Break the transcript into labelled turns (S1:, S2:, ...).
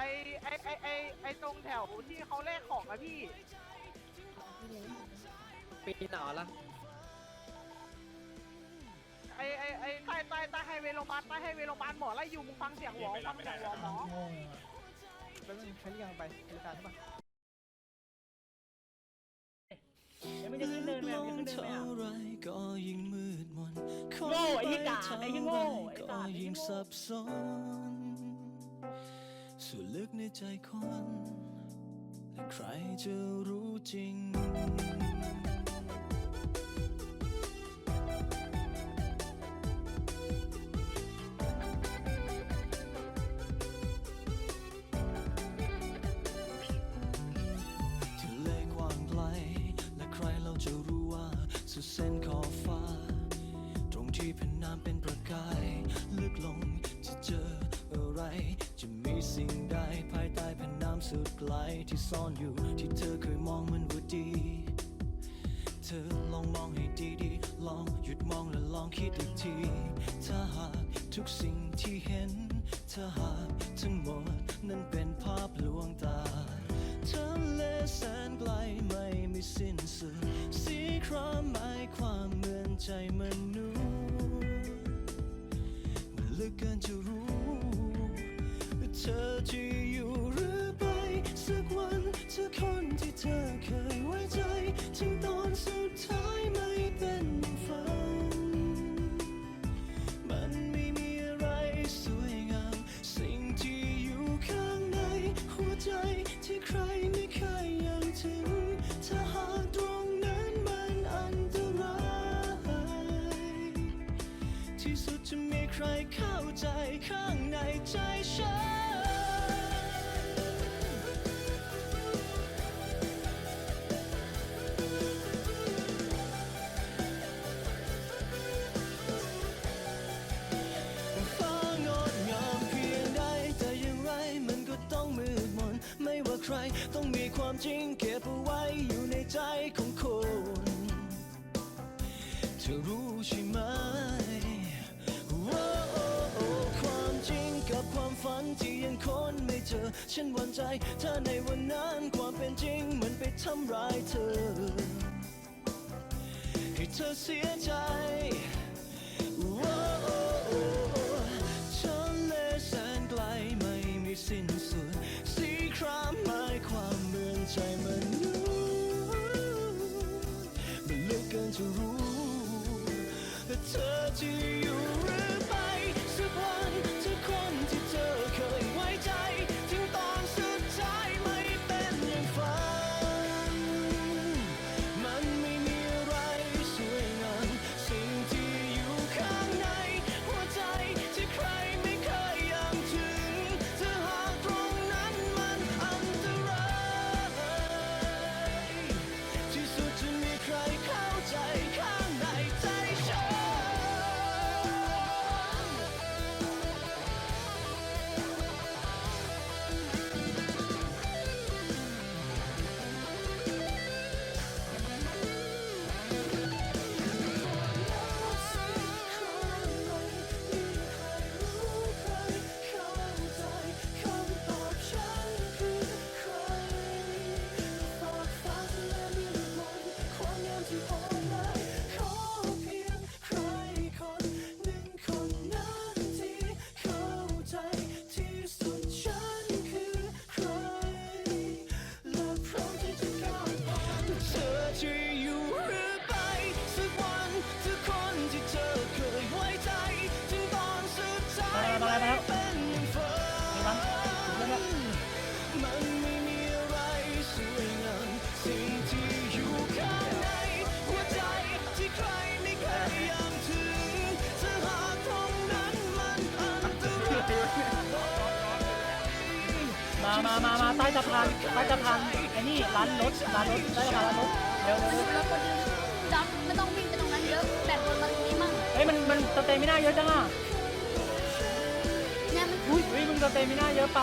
S1: ไอไอไอไอไอตรงแถวที่เขาแลกของอะพี่
S2: ปีหนอละ
S1: ไอไอไอใต้ใต้ใต้ไฮเวย์โรงพยาบาลใต้ไฮเวย์โรงพยาบาลหมอไล่อยู่มึงฟังเสียงหวอฟังเสียงหวอหมอ
S3: แล้วมึงใช้ยังไปบริการใช่ปะ
S4: ยังไม่ได้ขึ้นเดินไปยังขึ้นเดินไปอะ
S5: ไรก็ยิ่งมืดมน
S4: โง่ไอ้ที่กากไอ้ที่โง่ไอ้
S5: ก็
S4: สัตว์ไอ้ที่
S5: ยิ่ง
S4: โง่
S5: สับสนส่วนลึกในใจคนและใครจะรู้จริงทเลกว้างไกลและใครเราจะรู้ว่าสุดเส้นขอบฟ้า ตรงที่แผ่นน้ำเป็นประกาย ลึกลงจะเจออะไร สุดไกลที่ซ่อนอยู่ที่เธอเคยมองมันว่าดี เธอลองมองให้ดีๆ ลองหยุดมองและลองคิดอีกที ถ้าหากทุกสิ่งที่เห็น ถ้าหากทั้งหมดนั้นเป็นภาพลวงตาทะเลแสนไกลไม่มีสิ้นสุดสีครามหมายความเหมือนใจ คนที่เธอเคยไว้ใจ ถึงตอนสุดท้ายไม่เป็นฝัน มันไม่มีอะไรสวยงาม สิ่งที่อยู่ข้างใน หัวใจที่ใครไม่เคยยังถึง ถ้าหากตรงนั้นมันอันตราย ที่สุดจะมีใครเข้าใจข้างในใจฉัน ความจริงเก็บเอาไว้อยู่ในใจของคนเธอรู้ใช่ไหมว่าความจริงกับความฝันที่ยังค้นไม่เจอ ฉันหวั่นใจ ถ้าในวันนั้นความเป็นจริงมันไปทำร้ายเธอ ให้เธอเสียใจ มามามามาใต้สะพานใต้สะ
S4: พานไอ้นี่ร้านรถร้านรถใต้สะพานร้านรถเร็วเร็วเร็ว
S6: แล้วก็ดึงดำไม่ต้องวิ่งไปตรงนั้นเยอะแบ่งคนมาตรงนี้มั่ง
S4: เฮ้ยมันมันสเตมิน่าเยอะจังอะ
S6: เนี่ยมัน
S4: อุ้ยอุ้ยมึงสเตมิน่าเยอะไป